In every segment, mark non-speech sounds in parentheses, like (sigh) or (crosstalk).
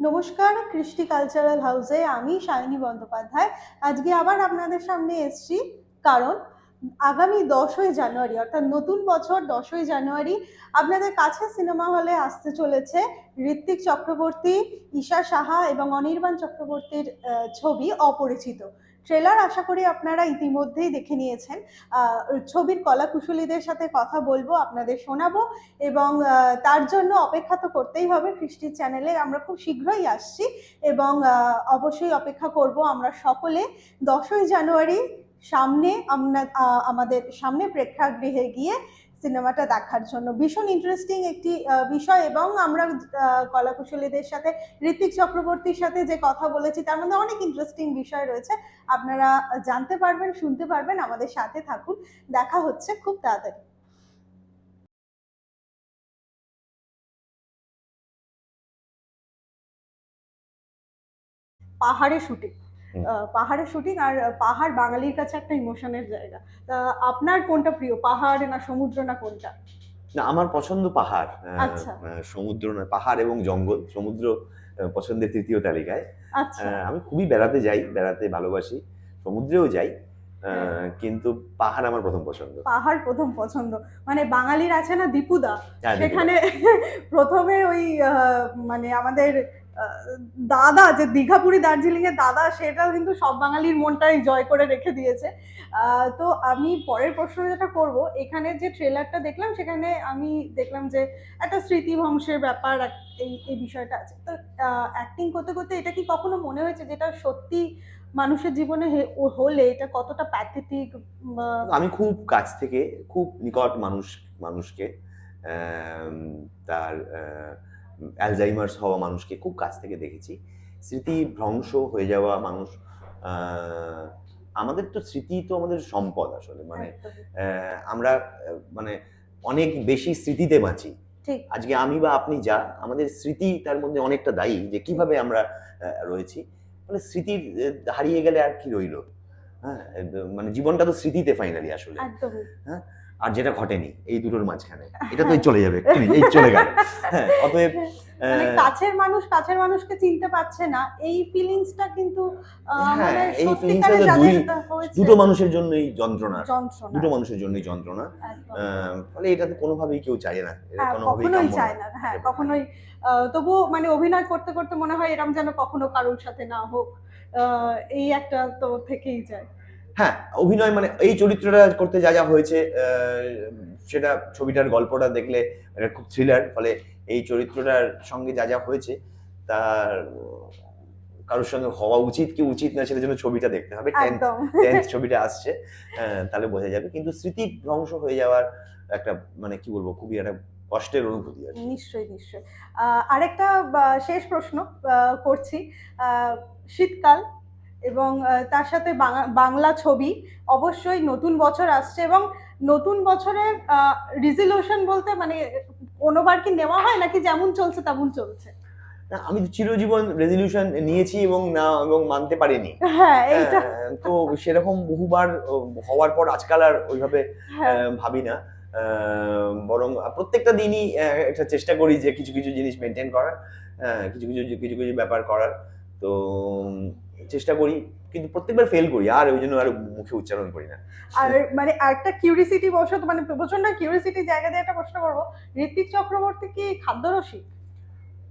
নমস্কার, কৃষ্টি কালচারাল হাউসে আমি শালিনী বন্দ্যোপাধ্যায়। আজকে আবার আপনাদের সামনে এসেছি, কারণ আগামী দশই জানুয়ারি, অর্থাৎ নতুন বছর দশই জানুয়ারি, আপনাদের কাছে সিনেমা হলে আসতে চলেছে ঋত্বিক চক্রবর্তী, ঈশা সাহা এবং অনির্বাণ চক্রবর্তীর ছবি অপরিচিত। ট্রেলার আশা করি আপনারা ইতিমধ্যেই দেখে নিয়েছেন। ছবির কলাকুশলীদের সাথে কথা বলব, আপনাদের শোনাবো এবং তার জন্য অপেক্ষা তো করতেই হবে। কৃষ্টির চ্যানেলে আমরা খুব শীঘ্রই আসছি এবং অবশ্যই অপেক্ষা করব আমরা সকলে। দশই জানুয়ারি সামনে আমরা আমাদের সামনে প্রেক্ষাগৃহে গিয়ে সিনেমাটা দেখার জন্য। ভীষণ ইন্টারেস্টিং একটি বিষয় এবং আমরা কলাকুশলীদের সাথে ঋত্বিক চক্রবর্তীর সাথে যে কথা বলেছি, তার মধ্যে অনেক ইন্টারেস্টিং বিষয় রয়েছে। আপনারা জানতে পারবেন, শুনতে পারবেন, আমাদের সাথে থাকুন। দেখা হচ্ছে খুব তাড়াতাড়ি। পাহাড়ে শুটিং। হুম। পাহাড়ে শুটিং আর পাহাড় বাঙালির কাছে একটা ইমোশনের জায়গা। তা আপনার কোনটা প্রিয় পাহাড় না সমুদ্র না কোনটা? না আমার পছন্দ পাহাড় আচ্ছা। সমুদ্র নয় পাহাড় এবং জঙ্গল সমুদ্র পছন্দের তৃতীয় তালিকায়। আচ্ছা। আমি খুবই বেড়াতে যাই বেড়াতে ভালোবাসি সমুদ্রেও যাই হ্যাঁ। কিন্তু পাহাড় আমার প্রথম পছন্দ। পাহাড় প্রথম পছন্দ। মানে বাঙালির আছে না দীপুদা? হ্যাঁ, সেখানে (laughs) প্রথমে ওই মানে আমাদের দাদা, যে দীঘাপুরি দার্জিলিং এর দাদা সেটা কিন্তু সব বাঙালির মনটাই জয় করে রেখে দিয়েছে। তো আমি পরের প্রশ্ন যেটা করব, এখানে যে ট্রেলারটা দেখলাম, সেখানে আমি দেখলাম যে একটা স্মৃতিভংশের ব্যাপার এই এই বিষয়টা আছে। তো অ্যাক্টিং করতে করতে এটা কি কখনো মনে হয়েছে যেটা সত্যি মানুষের জীবনে হলে এটা কতটা প্যাথেটিক আমি খুব কাছ থেকে, খুব নিকট মানুষ, মানুষকে তার অ্যালজাইমার্স হওয়া মানুষকে খুব কাছ থেকে দেখেছি। স্মৃতি ভ্রংশ হয়ে যাওয়া মানুষ আমাদের তো স্মৃতি তো আমাদের সম্পদ আসলে। মানে আমরা মানে অনেক বেশি স্মৃতিতে বাঁচি। ঠিক। আজকে আমি বা আপনি যা আমাদের স্মৃতি তার মধ্যে অনেকটা দায়ী যে কীভাবে আমরা রয়েছি। মানে স্মৃতি হারিয়ে গেলে আর কি রইল? হ্যাঁ মানে জীবনটা তো স্মৃতিতে ফাইনালি আসলে। একদমই আর যেটা ঘটেনি এই দুটোর মাঝখানে। (laughs) এটা তো চলে যাবে এই চলে গেল। হ্যাঁ অতএব মানে কাছের মানুষ কাছের মানুষকে চিনতে পারছে না। এই ফিলিংসটা কিন্তু হ্যাঁ, মানে এই সত্যিকারে যাদের দুই- হয়েছে। দুটো মানুষের জন্যই যন্ত্রণা। দুটো মানুষের জন্যই যন্ত্রণা। ফলে এটা তো কোনোভাবেই কেউ চায় না। হ্যাঁ কখনোই চায় না। হ্যাঁ কখনোই তবুও মানে অভিনয় করতে করতে মনে হয় এরম যেন কখনো কারোর সাথে না হোক আহ, এই একটা তো থেকেই যায়। হ্যাঁ অভিনয় মানে এই চরিত্রটা করতে যা যা হয়েছে সেটা ছবিটার গল্পটা দেখলে এটা খুব থ্রিলার ফলে এই চরিত্রটার সঙ্গে যা যা হয়েছে তার কারোর সঙ্গে হওয়া উচিত কি উচিত না সেটার জন্য ছবিটা দেখতে হবে। টেন্থ ছবিটা আসছে তাহলে বোঝা যাবে। কিন্তু স্মৃতি ধ্বংস হয়ে যাওয়ার একটা মানে কি বলব খুবই একটা কষ্টের অনুভূতি কি। নিশ্চয়ই নিশ্চয়ই। আহ, আরেকটা শেষ প্রশ্ন করছি। আহ, শীতকাল এবং তার সাথে বাংলা ছবি অবশ্যই নতুন বছর আসছে এবং নতুন বছরের রিজলিউশন বলতে মানে কোনোবার কি নেওয়া হয় নাকি যেমন চলছে তেমন চলছে? না আমি তো চিরজীবন রেজলিউশন নিয়েছি এবং না এবং মানতে পারিনি। হ্যাঁ এইটা তো সেরকম বহুবার হওয়ার পর আজকাল আর ওইভাবে হ্যাঁ। ভাবি না। বরং প্রত্যেকটা দিনই একটা চেষ্টা করি যে কিছু কিছু জিনিস মেনটেন করার কিছু কিছু কিছু কিছু ব্যাপার করার। তো চেষ্টা করি কিন্তু প্রত্যেকবার ফেল করি আর ওই জন্য আর মুখে উচ্চারণ করি না। আর মানে একটা কিউরিসিটি বসত মানে প্রচণ্ড কিউরিসিটি জায়গা দিয়ে একটা প্রশ্ন করব ঋত্বিক চক্রবর্তী কি খাদ্য রসিক?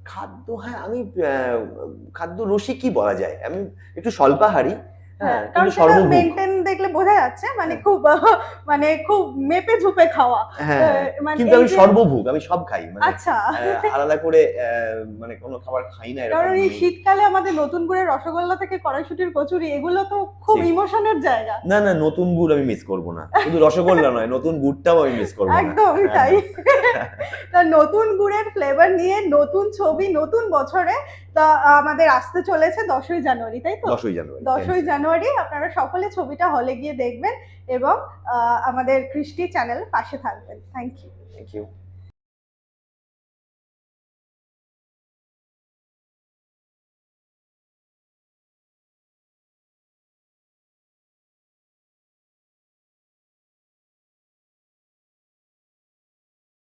খাদ্য হ্যাঁ আমি খাদ্য রসিক কি বলা যায়। আমি একটু স্বল্পাহারী হ্যাঁ কারণ কিন্তু সেটা মেনটেন দেখলে বোঝা যাচ্ছে মানে হ্যাঁ। খুব মানে খুব মেপে ঝুপে খাওয়া। হ্যাঁ মানে কিন্তু আমি সর্বভোগ আমি সব খাই মানে আচ্ছা। আলাদা করে মানে কোনো খাবার খাই না কারণ এই শীতকালে আমাদের নতুন করে রসগোল্লা থেকে কড়াইশুটির কচুরি এগুলো তো খুব। ইমোশনের জায়গা। না না নতুন গুড় আমি মিস করব না। শুধু রসগোল্লা নয় নতুন গুড়টাও আমি মিস করব না। একদমই হ্যাঁ। তাই। তা নতুন গুড়ের ফ্লেভার নিয়ে নতুন ছবি নতুন বছরে তা আমাদের আসতে চলেছে দশই জানুয়ারি তাই তো? দশই জানুয়ারি দশই জানুয়ারি। আপনারা সকলে ছবিটা হলে গিয়ে দেখবেন এবং আমাদের কৃষ্টি চ্যানেল পাশে থাকবেন। Thank you thank you